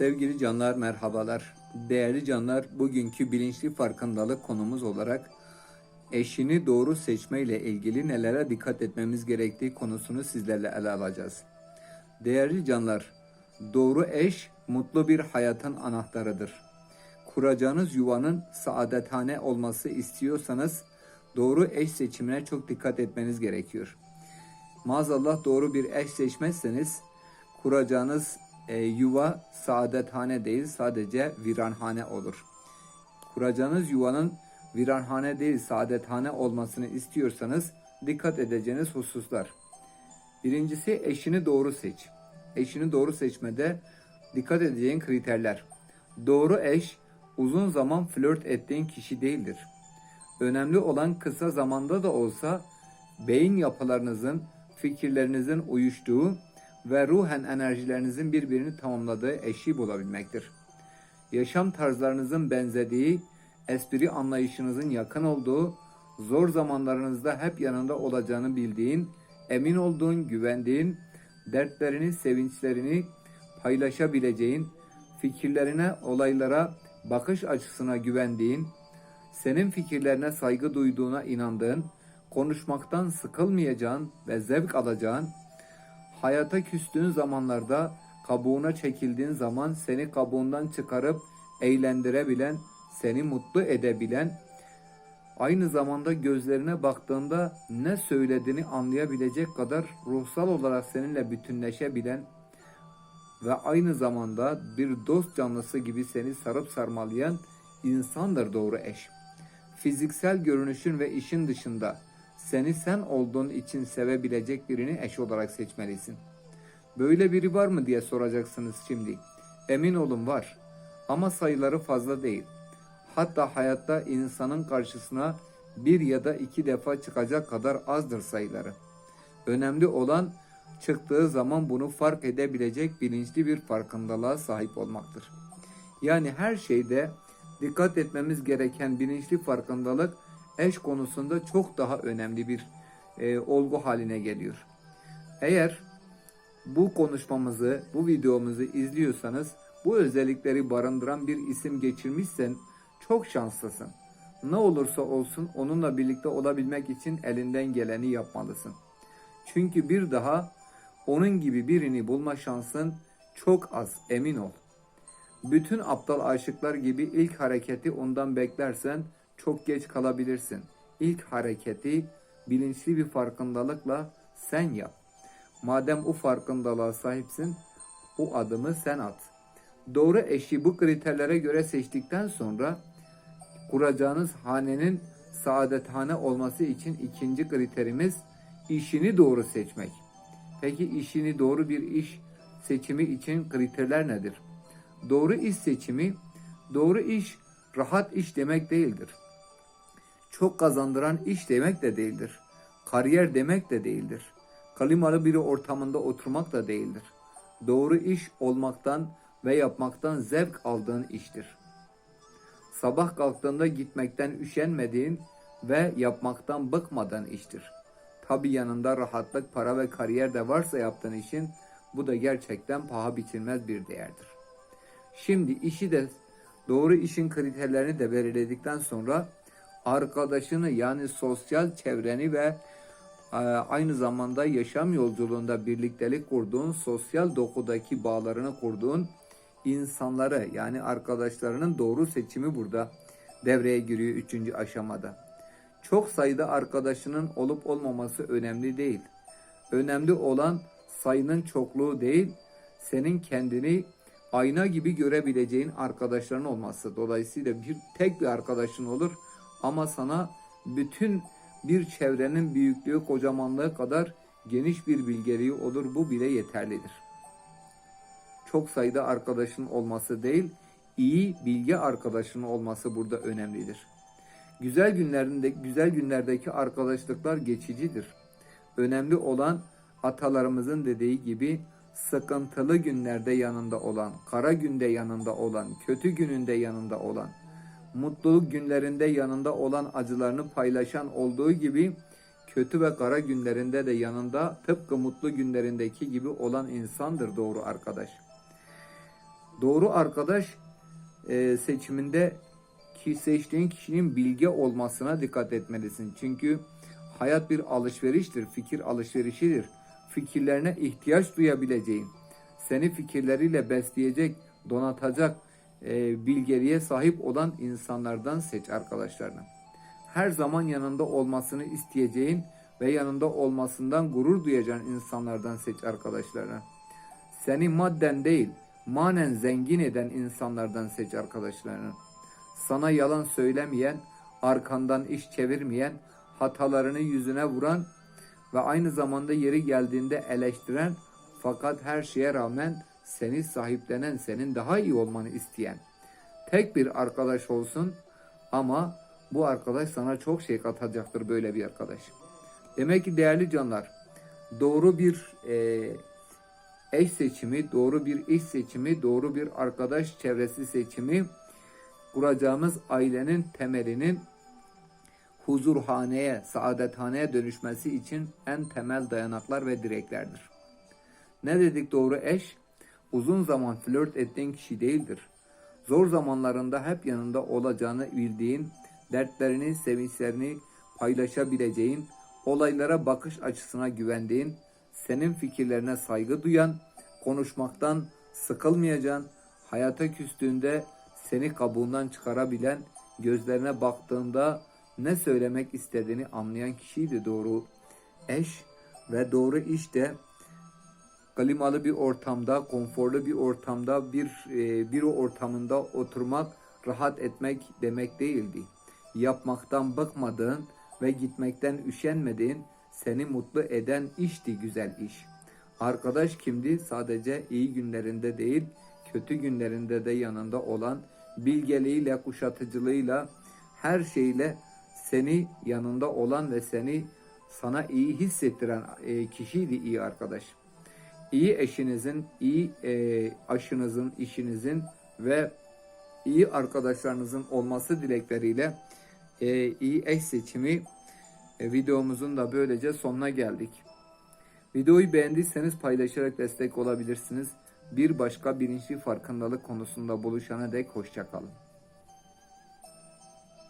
Sevgili canlar merhabalar. Değerli canlar bugünkü bilinçli farkındalık konumuz olarak eşini doğru seçme ile ilgili nelere dikkat etmemiz gerektiği konusunu sizlerle ele alacağız. Değerli canlar, doğru eş mutlu bir hayatın anahtarıdır. Kuracağınız yuvanın saadethane olması istiyorsanız doğru eş seçimine çok dikkat etmeniz gerekiyor. Maazallah doğru bir eş seçmezseniz kuracağınız e, yuva saadethane değil sadece viranhane olur. Kuracağınız yuvanın viranhane değil saadethane olmasını istiyorsanız dikkat edeceğiniz hususlar. Birincisi eşini doğru seç. Eşini doğru seçmede dikkat edeceğin kriterler. Doğru eş uzun zaman flört ettiğin kişi değildir. Önemli olan kısa zamanda da olsa beyin yapılarınızın, fikirlerinizin uyuştuğu ve ruhen enerjilerinizin birbirini tamamladığı eşi bulabilmektir. Yaşam tarzlarınızın benzediği, espri anlayışınızın yakın olduğu, zor zamanlarınızda hep yanında olacağını bildiğin, emin olduğun, güvendiğin, dertlerini, sevinçlerini paylaşabileceğin, fikirlerine, olaylara, bakış açısına güvendiğin, senin fikirlerine saygı duyduğuna inandığın, konuşmaktan sıkılmayacağın ve zevk alacağın, hayata küstüğün zamanlarda kabuğuna çekildiğin zaman seni kabuğundan çıkarıp eğlendirebilen, seni mutlu edebilen, aynı zamanda gözlerine baktığında ne söylediğini anlayabilecek kadar ruhsal olarak seninle bütünleşebilen ve aynı zamanda bir dost canlısı gibi seni sarıp sarmalayan insandır doğru eş. Fiziksel görünüşün ve işin dışında seni sen olduğun için sevebilecek birini eş olarak seçmelisin. Böyle biri var mı diye soracaksınız şimdi. Emin olun var. Ama sayıları fazla değil. Hatta hayatta insanın karşısına bir ya da iki defa çıkacak kadar azdır sayıları. Önemli olan çıktığı zaman bunu fark edebilecek bilinçli bir farkındalığa sahip olmaktır. Yani her şeyde dikkat etmemiz gereken bilinçli farkındalık eş konusunda çok daha önemli bir e, olgu haline geliyor. Eğer bu konuşmamızı, bu videomuzu izliyorsanız bu özellikleri barındıran bir isim geçirmişsen çok şanslısın. Ne olursa olsun onunla birlikte olabilmek için elinden geleni yapmalısın. Çünkü bir daha onun gibi birini bulma şansın çok az, emin ol. Bütün aptal aşıklar gibi ilk hareketi ondan beklersen çok geç kalabilirsin. İlk hareketi bilinçli bir farkındalıkla sen yap. Madem o farkındalığa sahipsin, o adımı sen at. Doğru eşi bu kriterlere göre seçtikten sonra kuracağınız hanenin saadethane olması için ikinci kriterimiz işini doğru seçmek. Peki işini doğru bir iş seçimi için kriterler nedir? Doğru iş seçimi, doğru iş rahat iş demek değildir. Çok kazandıran iş demek de değildir. Kariyer demek de değildir. Kalimalı biri ortamında oturmak da değildir. Doğru iş olmaktan ve yapmaktan zevk aldığın iştir. Sabah kalktığında gitmekten üşenmediğin ve yapmaktan bıkmadan iştir. Tabi yanında rahatlık, para ve kariyer de varsa yaptığın işin bu da gerçekten paha biçilmez bir değerdir. Şimdi işi de doğru işin kriterlerini de belirledikten sonra arkadaşını yani sosyal çevreni ve e, aynı zamanda yaşam yolculuğunda birliktelik kurduğun, sosyal dokudaki bağlarını kurduğun insanları yani arkadaşlarının doğru seçimi burada devreye giriyor üçüncü aşamada. Çok sayıda arkadaşının olup olmaması önemli değil. Önemli olan sayının çokluğu değil, senin kendini ayna gibi görebileceğin arkadaşların olması. Dolayısıyla bir tek bir arkadaşın olur ama sana bütün bir çevrenin büyüklüğü, kocamanlığı kadar geniş bir bilgeliği olur. Bu bile yeterlidir. Çok sayıda arkadaşın olması değil, iyi bilgi arkadaşının olması burada önemlidir. Güzel günlerinde güzel günlerdeki arkadaşlıklar geçicidir. Önemli olan atalarımızın dediği gibi sıkıntılı günlerde yanında olan, kara günde yanında olan, kötü gününde yanında olan, mutluluk günlerinde yanında olan acılarını paylaşan olduğu gibi kötü ve kara günlerinde de yanında tıpkı mutlu günlerindeki gibi olan insandır doğru arkadaş. Doğru arkadaş e, seçiminde ki seçtiğin kişinin bilge olmasına dikkat etmelisin. Çünkü hayat bir alışveriştir, fikir alışverişidir. Fikirlerine ihtiyaç duyabileceğin, seni fikirleriyle besleyecek, donatacak e, bilgeliğe sahip olan insanlardan seç arkadaşlarını. Her zaman yanında olmasını isteyeceğin ve yanında olmasından gurur duyacağın insanlardan seç arkadaşlarını. Seni madden değil, manen zengin eden insanlardan seç arkadaşlarını. Sana yalan söylemeyen, arkandan iş çevirmeyen, hatalarını yüzüne vuran ve aynı zamanda yeri geldiğinde eleştiren fakat her şeye rağmen seni sahiplenen, senin daha iyi olmanı isteyen tek bir arkadaş olsun ama bu arkadaş sana çok şey katacaktır böyle bir arkadaş. Demek ki değerli canlar doğru bir e, eş seçimi, doğru bir iş seçimi, doğru bir arkadaş çevresi seçimi kuracağımız ailenin temelinin huzurhaneye, saadethaneye dönüşmesi için en temel dayanaklar ve direklerdir. Ne dedik doğru eş? Uzun zaman flört ettiğin kişi değildir. Zor zamanlarında hep yanında olacağını bildiğin, dertlerini, sevinçlerini paylaşabileceğin, olaylara bakış açısına güvendiğin, senin fikirlerine saygı duyan, konuşmaktan sıkılmayacağın, hayata küstüğünde seni kabuğundan çıkarabilen, gözlerine baktığında ne söylemek istediğini anlayan kişiydi doğru eş ve doğru iş de klimalı bir ortamda, konforlu bir ortamda, bir e, büro ortamında oturmak, rahat etmek demek değildi. Yapmaktan bıkmadığın ve gitmekten üşenmediğin, seni mutlu eden işti güzel iş. Arkadaş kimdi? Sadece iyi günlerinde değil, kötü günlerinde de yanında olan, bilgeliğiyle, kuşatıcılığıyla, her şeyle seni yanında olan ve seni sana iyi hissettiren e, kişiydi iyi arkadaş iyi eşinizin, iyi e, aşınızın, işinizin ve iyi arkadaşlarınızın olması dilekleriyle e, iyi eş seçimi e, videomuzun da böylece sonuna geldik. Videoyu beğendiyseniz paylaşarak destek olabilirsiniz. Bir başka bilinçli farkındalık konusunda buluşana dek hoşçakalın.